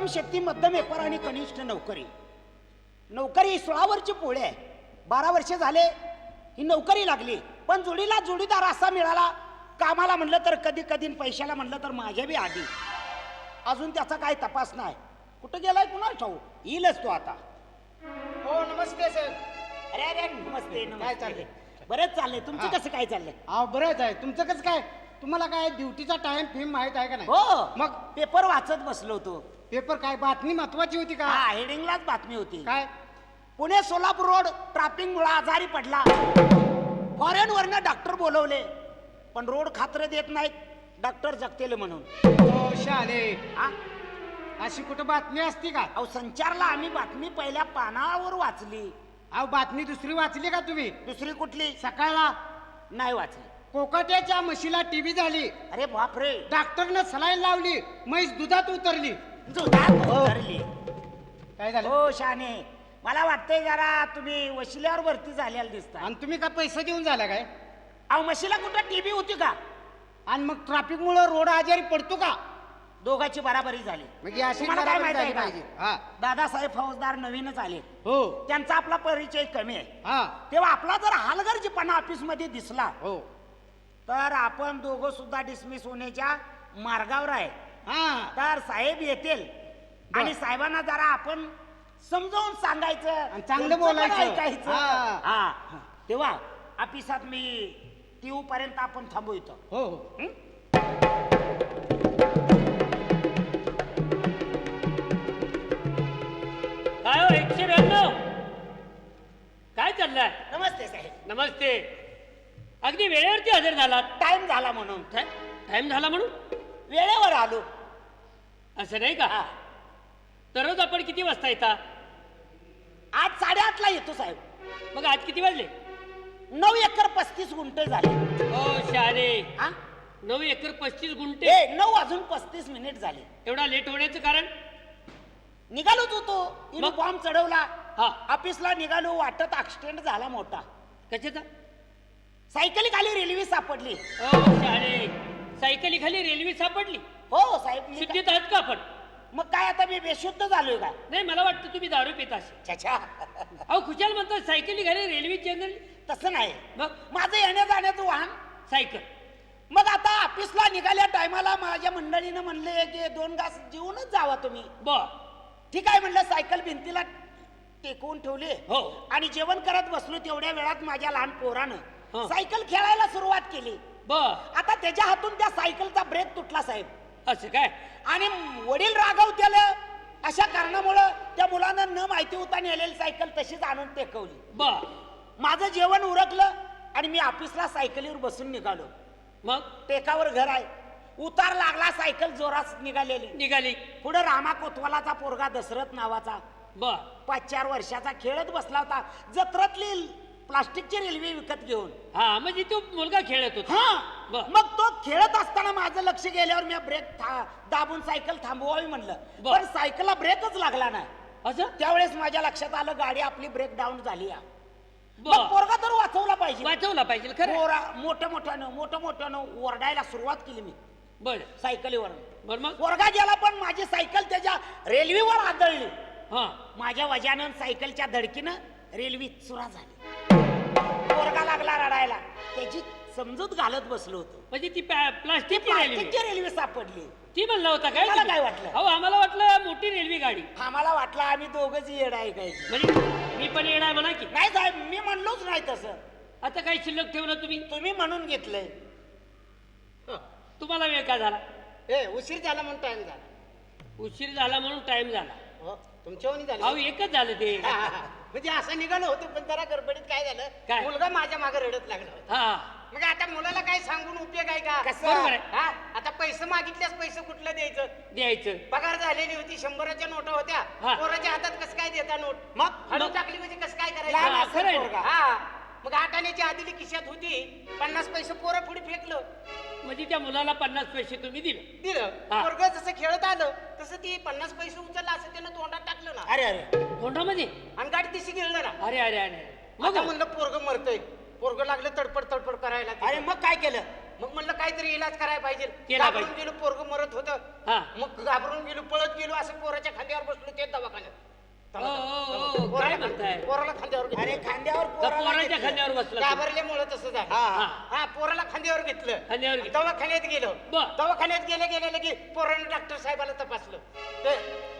उत्तम शेती मध्यम व्यापार आणि कनिष्ठ नोकरी. नोकरी सोळावरची पोळे आहे. बारा वर्षे झाले ही नोकरी लागली. पण जोडीला जोडीदार असा मिळाला कामाला म्हणलं तर कधी कधी पैशाला म्हणलं तर माझ्या बी आधी. अजून त्याचा काय तपास नाही. कुठं गेलाय कुणा ठाऊ? येईलच तो आता. हो नमस्ते सर अरे अरे नमस्ते काय चाललंय? बरेच चाललंय. तुमचं हा. कसं काय चाललंय? अहो बरंच आहे. तुमचं कसं काय? तुम्हाला काय ड्युटीचा टाइम फिम माहीत आहे का नाही? हो. मग? पेपर वाचत बसलो होतो. पेपर काय बातमी महत्वाची होती का? हा हेडिंगलाच बातमी होती. काय? पुणे सोलापूर रोड ट्रॅफिक मुळे आजारी पडला. फॉरेन वरनं डॉक्टर बोलवले पण रोड खात्र देत नाहीत डॉक्टर जगतेले म्हणून. शाले. हा? अशी कुठं बातमी असती का? अहो संचारला आम्ही बातमी पहिल्या पानावर वाचली. अहो बातमी दुसरी वाचली का तुम्ही? दुसरी कुठली? सकाळला. नाही वाचली. कोकाट्याच्या म्हशीला टीबी झाली. अरे बापरे. डॉक्टरनं सलाईन लावली. म्हैस दुधात उतरली. उतरली. काय झालं? हो शाने. मला वाटतंय जरा तुम्ही वशिल्यावर भरती झालेला दिसता आणि तुम्ही का पैसे देऊन झाला काय? अहो म्हशीला कुठं टीबी होती का? आणि मग ट्रॅफिक मुळे रोड आजारी पडतो का? दोघांची बराबरी झाली. म्हणजे अशी तुम्हाला काय बराबरी माहिती आहे पाहिजे. हा. का दादासाहेब फौजदार नवीनच आले. हो. त्यांचा आपला परिचय कमी आहे. हा. तेव्हा आपला जर हलगर्जीपणा ऑफिसमध्ये दिसला हो. तर आपण दोघं सुद्धा डिसमिस होण्याच्या मार्गावर आहे. हा. तर साहेब येतील. आणि साहेबांना जरा आपण समजावून सांगायचं. आणि चांगलं त्यांचं पण बोलायचं. ऐकायचं. हा. हा. तेव्हा ऑफिसात मी टीव्ही पर्यंत आपण थांबू इथं हो हो. हं? काय हो एकशे ब्याण्णव? काय चाललंय? नमस्ते साहेब. नमस्ते. अगदी वेळेवरती हजर झालात. टाइम झाला म्हणून. टाइम झाला म्हणून? वेळेवर आलो. असं नाही का? हा. दररोज आपण किती वाजता येता? आज साडेआठला येतो साहेब. मग आज किती वाजले? नऊ एकर पस्तीस गुंठे झाले. हो शारे हा? नऊ एकर पस्तीस गुंठे? ए नऊ वाजून पस्तीस मिनिट झाले. एवढा लेट होण्याचं कारण? निघालोच होतो. युनिफॉर्म चढवला. हा. ऑफिसला निघालो. वाटत ऍक्सिडेंट झाला मोठा. कशाचा? सायकली खाली रेल्वे सापडली. हो शारे सायकली खाली रेल्वे सापडली. हो साहेब मी शुद्धीत आहात का आपण? मग काय आता मी बेशुद्ध झालोय का? नाही मला वाटतं तुम्ही दारू पित असेल. अहो खुशाल म्हणतात सायकली खाली रेल्वे जनरल तसं नाही. मग? माझं येण्या जाण्याचं वाहन. सायकल. मग आता ऑफिसला निघाल्या टायमाला माझ्या मंडळीनं म्हणले की दोन घास जेवूनच जावा तुम्ही. बर. ठीक आहे म्हणलं सायकल भिंतीला टेकवून ठेवली. हो. आणि जेवण करत बसलो तेवढ्या वेळात माझ्या लहान हं. पोरानं सायकल खेळायला सुरुवात केली. बर. आता त्याच्या हातून त्या सायकलचा ब्रेक तुटला साहेब. असं काय? आणि वडील रागवतेले अशा कारणामुळं त्या मुलानं न माहिती होता नेलेली सायकल तशीच आणून टेकवली. बर. माझं जेवण उरकलं आणि मी ऑफिसला सायकलीवर बसून निघालो. मग? टेकावर घर आहे. उतार लागला सायकल जोरात निघालेली. निघाली. पुढे रामा कोतवालाचा पोरगा दशरथ नावाचा. बर. पाच चार वर्षाचा खेळत बसला होता. जत्रातली प्लास्टिकची रेल्वे विकत घेऊन. हा म्हणजे तो मुलगा खेळत होता. हा. बर. मग तो खेळत असताना माझं लक्ष गेल्यावर मी ब्रेक था- दाबून सायकल थांबवावी म्हणलं. बर. पण सायकलला ब्रेकच लागला नाही. असं? त्यावेळेस माझ्या लक्षात आलं गाडी आपली ब्रेक डाऊन झाली. मग बर. पोरगा तर वाचवला पाहिजे. वाचवला पाहिजे खरं पोरा मोठ्या मोठ्यानं मोठ्या मोठ्यानं ओरडायला सुरुवात केली मी. बर. सायकलीवर बर मग? पोरगा गेला पण माझी सायकल त्याच्या रेल्वेवर आदळली. हा. माझ्या वजानं सायकलच्या धडकीनं रेल्वे चुरा झाली. पोरगा लागला रडायला. त्याची समजूत घालत बसलो होतो. म्हणजे ती प्लॅ- ती प्लास्टिकची रेल्वे प्लास्टिकची रेल्वे सापडली. ती म्हणला होता काय तुम्हाला तुम्ही? काय वाटलं? हो आम्हाला वाटलं मोठी रेल्वे गाडी. आम्हाला वाटलं आम्ही दोघंच येड आहे काय म्हणजे मी पण येणार म्हणा की. नाही साहेब मी म्हणलोच नाही तसं. आता काही शिल्लक ठेवलं तुम्ही? तुम्ही म्हणून घेतलंय. तुम्हाला वेळ का झाला? ए उशीर झाला म्हणून टाइम झाला. उशीर झाला म्हणून टाइम झाला. हो अहो झालं एकच झालं ते हा, हा, हा. म्हणजे असं निघालं होतं पण जरा गडबडीत काय झालं काय? मुलगा माझ्या मागे रडत लागला होता हा मग आता मुलाला काय सांगून उपयोग आहे का कसं? बरोबर आहे. हा आता पैसे मागितल्यास पैसे कुठलं द्यायचं द्यायचं पगार झालेली होती शंभराच्या नोटा होत्या हा. पोराच्या हातात कसं काय देता नोट मग हळू मग? टाकली म्हणजे कसं काय लहान करायचं असेल खरं आहे ना. पोरगा. हा मग आठ आण्याची आदिली खिशात होती. पन्नास पैसे पोरं पुढे फेकलं. म्हणजे त्या मुलाला पन्नास पैसे तुम्ही दिले. दिलं. हा. पोरग जसं खेळत आलं तसं ती पन्नास पैसे उचलला असं त्यानं तोंडात टाकलं ना. अरे अरे. कोंडामध्ये आणि गाडी दिशी गेलं ना. अरे अरे अरे मग आता म्हणलं पोरग मरतय. पोरग लागलं तडपड तडपड करायला अरे मग काय केलं? मग म्हणलं काहीतरी इलाज करायला पाहिजे. केला घाबरून पाहिजे. गेलो पोरग मरत होतं. हा. मग घाबरून गेलो पळत गेलो असं पोराच्या खांद्यावर बसलो ते दवाखान्यात. काय पोराला म्हणताय? पोराला खांद्यावर घेतलं. अरे खांद्यावर का पोराला पोराच्या घेतलं. खांद्यावर बसला तू? घाबरल्यामुळं तसं झालं हा हा. हा पोराला खांद्यावर घेतलं खांद्यावर घेतलं. दवाखान्यात गेलो बर. दवाखान्यात गेले गेले की पोरानं डॉक्टर साहेबाला तपासलं ते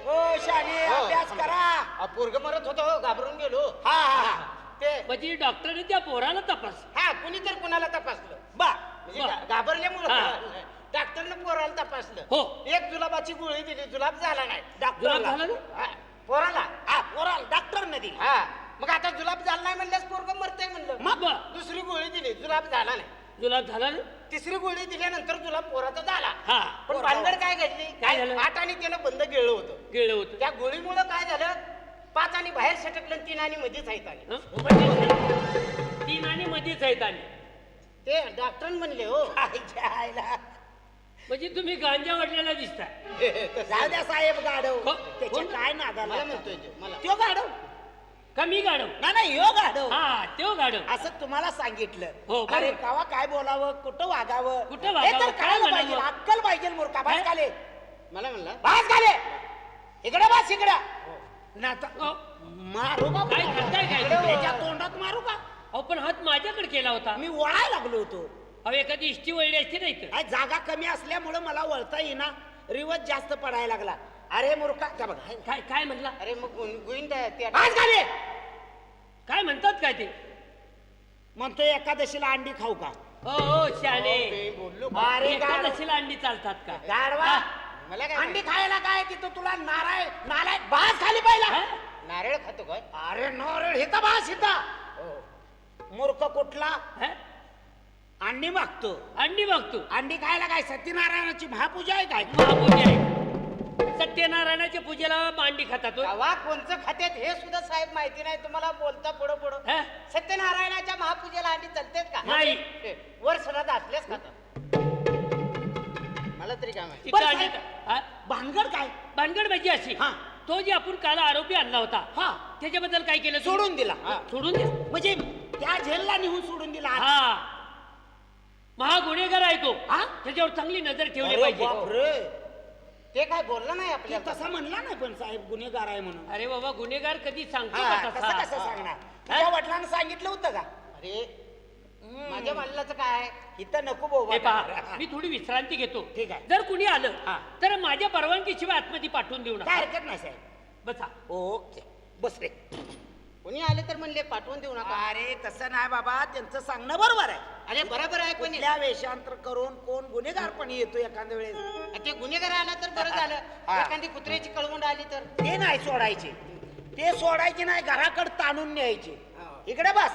हो शाने हो. अभ्यास करा पोरगं मरत होतो घाबरून गेलो हा हा हा ते म्हणजे डॉक्टरने त्या पोराला तपास हा कुणी तर कुणाला तपासलं बा म्हणजे बर. घा- घाबरल्यामुळं हा. डॉक्टरनं पोराला तपासलं हो. एक जुलाबाची गोळी दिली जुलाब झाला नाही जुलाब डॉक्टरला झाला ना हा, पोराला हा पोराला डॉक्टर दिली हा. मग आता जुलाब झाला नाही म्हणल्यास पोरग मरतय म्हणलं. मग. दुसरी गोळी दिली जुलाब झाला नाही. जुलाब झाला ना तिसरी गोळी दिल्यानंतर जुलाब पोराचा झाला. हा पण भानगड काय घडली? काय झालं? आठ आणि त्यानं बंद गिळलं होतं. गेलं होतं. त्या गोळीमुळं काय झालं? पाच आणि बाहेर सटकलं आणि तीन आणि मध्येच आहेत आणि. हं? तीन आणि मध्येच आहेत आणि. ते डॉक्टर म्हणले हो आईला. म्हणजे तुम्ही गांजा वाटलेला दिसताय. जाऊ द्या साहेब गाडव त्याच्या ना. काय नादाला मला म्हणतोय तो, मला. त्यो गाडव का मी गाडव नाही नाही यो गाडव हा तो गाडव असं तुम्हाला सांगितलं. हो, बरोबर. अरे कावा काय बोलावं कुठं वागावं? कुठं हे वागावं, तर काय कळायला म्हणावं? पाहिजे अक्कल पाहिजे मूर्खा. भास काय? घाले मला म्हणला. भास घाले इकडे बस इकडे. नाता अहो, मारू का काय कोणाला? करताय काय? इकडे तुम्ही? त्याच्या तोंडात मारू का? अहो पण हात माझ्याकडे केला होता. मी वळायला लागलो होतो. अहो एखादी इष्टी वळली असते नाही तर. काय जागा कमी असल्यामुळं मला वळता येईना. रिवत जास्त पडायला लागला. अरे मूर्खा त्या बघ. काय काय म्हणला? अरे मग गुण- गोविंदा त्या भास घाले म्हणतात काय ते? म्हणतो एकादशीला अंडी खाऊ का? हो हो बोललो. गाढव. एकादशीला अंडी चालतात का? गाढवा हा? मला काय अंडी खायला काय? तिथं तुला नाराय नालाय भास खाली पहिला. हा? नारळ खातो काय अरे नोरळ हिता भास हिता मूर्ख कुठला? हा? अंडी मागतो. अंडी बघतो अंडी खायला काय? सत्यनारायणाची महापूजा आहे काय? महापूजा आहे. सत्यनारायणाच्या पूजेला अंडी खातात. गावा कोणचं खात्यात हे सुद्धा साहेब माहिती नाही तुम्हाला बोलता पुढं पुढं हा? सत्यनारायणाच्या महापूजेला अंडी चालतेत का नाही. हे, वर सणात असल्याच खातात मला तरी काय माहिती तिथं बरं, अंडी साहेब. हा? भानगड काय भानगड म्हणजे अशी हा. तो जे आपण काल आरोपी आणला होता हा त्याच्याबद्दल काय केलं तुम्ही? सोडून दिला हा, सोडून दिला म्हणजे त्या झेलला निहून सोडून दिला हा महागुन्हेगार आहे तो हा? त्याच्यावर चांगली नजर ठेवली अरे पाहिजे बापरे. ते काय बोललं नाही ते आपल्याला? तसा म्हणला नाही पण साहेब गुन्हेगार आहे म्हणून. अरे बाबा गुन्हेगार कधी सांगतो हा, का कसं तसा सांगणार? तुझ्या वडिलांना सांगितलं होतं का? अरे माझ्या वडिलाचं काय? इथं नको बोबा हे पहा मी थोडी विश्रांती घेतो. ठीक आहे. जर कुणी आलं हा. तर माझ्या परवानगीशिवाय आतमध्ये पाठवून देऊ काय नका हरकत नाही साहेब. बसा. ओके बस रे. कोणी आले तर म्हणले पाठवून देऊ नका. अरे तसं नाही बाबा त्यांचं सांगणं बरोबर आहे. अरे बरोबर आहे कोणी? कुठल्या वेषांतर करून कोण गुन्हेगार पण येतो एखाद्या वेळेस? ते गुन्हेगार आला तर बरं झालं. एखादी कुत्र्याची कळवंड आली तर? ते नाही सोडायचे. ते सोडायचे नाही घराकडे ताणून न्यायचे. हा. इकडे बस.